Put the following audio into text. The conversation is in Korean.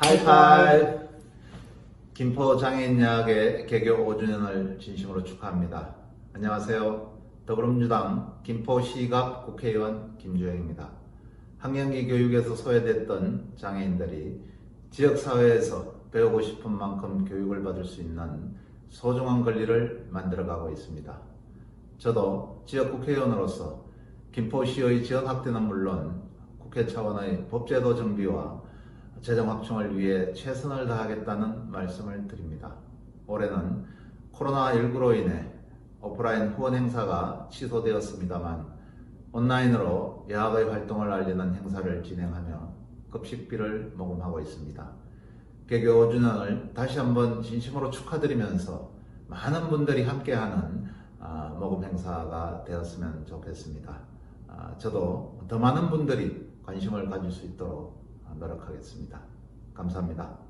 하이파이브! 김포 장애인야학의 개교 5주년을 진심으로 축하합니다. 안녕하세요. 더불어민주당 김포시갑 국회의원 김주영입니다. 학령기 교육에서 소외됐던 장애인들이 지역사회에서 배우고 싶은 만큼 교육을 받을 수 있는 소중한 권리를 만들어가고 있습니다. 저도 지역 국회의원으로서 김포시의 지역 확대는 물론 국회 차원의 법제도 정비와 재정 확충을 위해 최선을 다하겠다는 말씀을 드립니다. 올해는 코로나19로 인해 오프라인 후원 행사가 취소되었습니다만 온라인으로 야학의 활동을 알리는 행사를 진행하며 급식비를 모금하고 있습니다. 개교 5주년을 다시 한번 진심으로 축하드리면서 많은 분들이 함께하는 아, 모금 행사가 되었으면 좋겠습니다. 아, 저도 더 많은 분들이 관심을 가질 수 있도록 노력하겠습니다. 감사합니다.